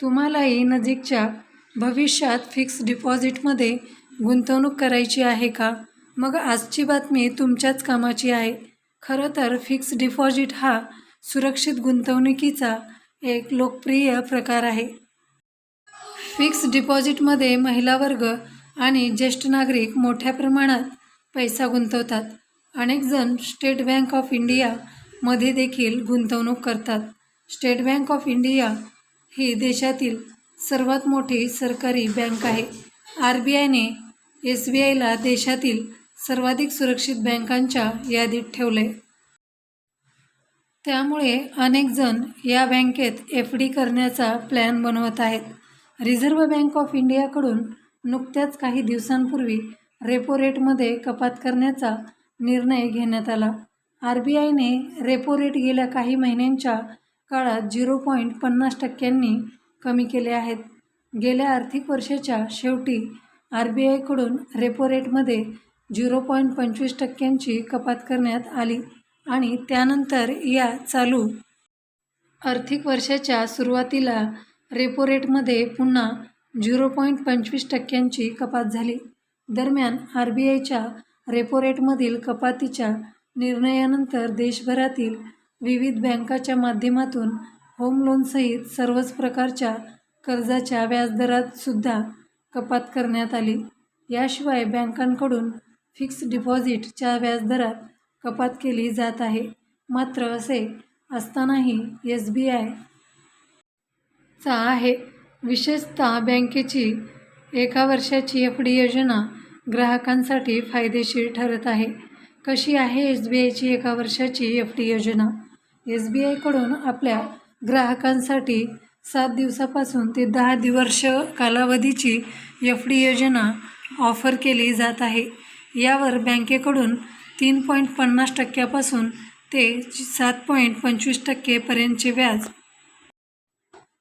तुम्हालाही नजीकच्या भविष्यात फिक्स डिपॉझिटमध्ये गुंतवणूक करायची आहे का? मग आजची बातमी तुमच्याच कामाची आहे. खरं तर फिक्स डिपॉझिट हा सुरक्षित गुंतवणुकीचा एक लोकप्रिय प्रकार आहे. फिक्स डिपॉझिटमध्ये महिला वर्ग आणि ज्येष्ठ नागरिक मोठ्या प्रमाणात पैसा गुंतवतात. अनेकजण स्टेट बँक ऑफ इंडियामध्ये देखील गुंतवणूक करतात. स्टेट बँक ऑफ इंडिया ही देशातील सर्वात मोठी सरकारी बँक आहे. आर बी आयने एस बी आयला देशातील सर्वाधिक सुरक्षित बँकांच्या यादीत ठेवले त्यामुळे अनेक जण या बँकेत एफ डी करण्याचा प्लॅन बनवत आहेत. रिझर्व्ह बँक ऑफ इंडियाकडून नुकत्याच काही दिवसांपूर्वी रेपो रेटमध्ये कपात करण्याचा निर्णय घेण्यात आला. आर बी आयने रेपो रेट गेल्या काही महिन्यांच्या काळात झिरो पॉईंट पन्नास टक्क्यांनी कमी केले आहेत. गेल्या आर्थिक वर्षाच्या शेवटी आर बी आयकडून रेपो रेटमध्ये झिरो पॉईंट पंचवीस टक्क्यांची कपात करण्यात आली आणि त्यानंतर या चालू आर्थिक वर्षाच्या सुरुवातीला रेपो रेटमध्ये पुन्हा झिरो पॉईंट पंचवीस टक्क्यांची कपात झाली. दरम्यान आर बी आयच्या रेपो रेटमधील कपातीच्या निर्णयानंतर देशभरातील विविध बँकाच्या माध्यमातून होम लोनसहित सर्वच प्रकारच्या कर्जाच्या व्याजदरातसुद्धा कपात करण्यात आली. याशिवाय बँकांकडून फिक्स डिपॉझिटच्या व्याजदरात कपात केली जात आहे. मात्र असे असतानाही एस बी आय चा आहे. विशेषतः बँकेची एका वर्षाची एफ डी योजना ग्राहकांसाठी फायदेशीर ठरत आहे. कशी आहे एस बी आयची एका वर्षाची एफ डी योजना? एस बी आयकडून आपल्या ग्राहकांसाठी सात दिवसापासून ते दहा वर्ष कालावधीची एफ डी योजना ऑफर केली जात आहे. यावर बँकेकडून तीन पॉईंट पन्नास टक्क्यापासून ते सात पॉईंट पंचवीस टक्केपर्यंतचे व्याज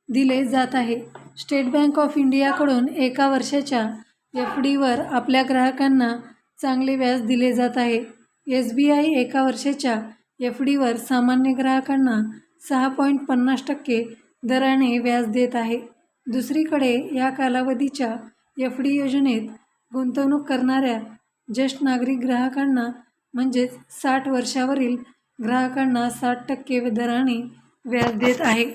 दिले जात आहे. स्टेट बँक ऑफ इंडियाकडून एका वर्षाच्या एफ डीवर आपल्या ग्राहकांना चांगले व्याज दिले जात आहे. एस बी आय एका वर्षाच्या एफ डीवर सामान्य ग्राहकांना सहा पॉईंट पन्नास टक्के दराने व्याज देत आहे. दुसरीकडे या कालावधीच्या एफ डी योजनेत गुंतवणूक करणाऱ्या ज्येष्ठ नागरिक ग्राहकांना म्हणजेच साठ वर्षावरील ग्राहकांना साठ टक्के दराने व्याज देत आहे.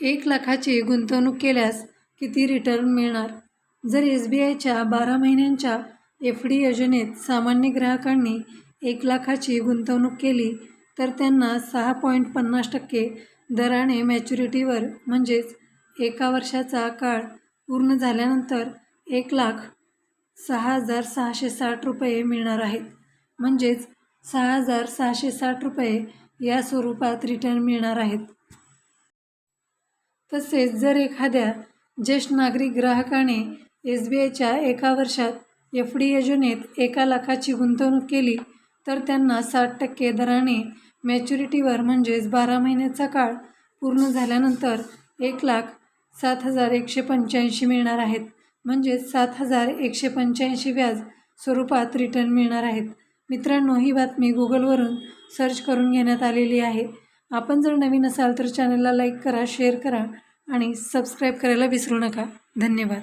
एक लाखाची गुंतवणूक केल्यास किती रिटर्न मिळणार? जर एस बी आयच्या बारा महिन्यांच्या एफ डी योजनेत सामान्य ग्राहकांनी एक लाखाची गुंतवणूक केली तर त्यांना सहा पॉईंट पन्नास टक्के दराने मॅच्युरिटीवर म्हणजेच एका वर्षाचा काळ पूर्ण झाल्यानंतर एक लाख सहा हजार सहाशे साठ रुपये मिळणार आहेत. म्हणजेच सहा हजार सहाशे साठ रुपये या स्वरूपात रिटर्न मिळणार आहेत. तसेच जर एखाद्या ज्येष्ठ नागरिक ग्राहकाने एस बी आयच्या एका वर्षात एफ डी योजनेत एका लाखाची गुंतवणूक केली तर त्यांना साठ टक्के दराने मॅच्युरिटीवर म्हणजेच बारा महिन्याचा काळ पूर्ण झाल्यानंतर एक लाख सात हजार एकशे पंच्याऐंशी मिळणार आहेत. म्हणजेच सात हजार एकशे पंच्याऐंशी व्याज स्वरूपात रिटर्न मिळणार आहेत. मित्रांनो ही बातमी गुगलवरून सर्च करून घेण्यात आलेली आहे. आपण जर नवीन असाल तर चॅनलला लाईक करा शेअर करा आणि सबस्क्राईब करायला विसरू नका. धन्यवाद.